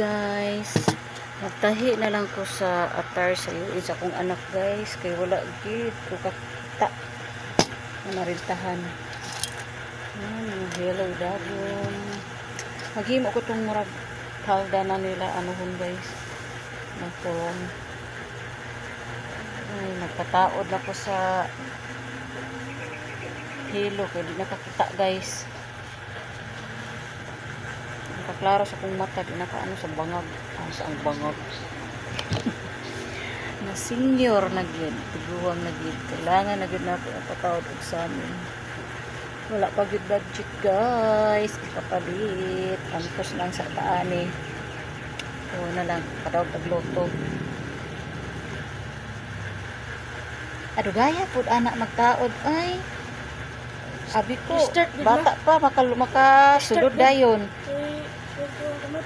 guys. Nagtahi na lang ko sa atar sa iyo sa akong anak guys. Kay wala gid ko kakita. Na marintahan. Yan, mga hello dagon. Maghimo ko itong murag palda na nila anuhon guys. Nagkulong. Ay, nagpataod na ko sa hilo kaya di nakakita guys. Nakaklaro sa kong mata, di nakaano sa bangag. Ano sa ang bangag. na senior na gid, tiguwang na gid. Kailangan na gid na ako napatawad og sa amin. Wala pa gid budget guys. Kapalit. Angkos lang sa taani. Oo na lang, patawad tagloto. Ado gaya pud anak magtaod ay. Abi ko, bata pa makal makasulod Start gid. dayon. Itu 们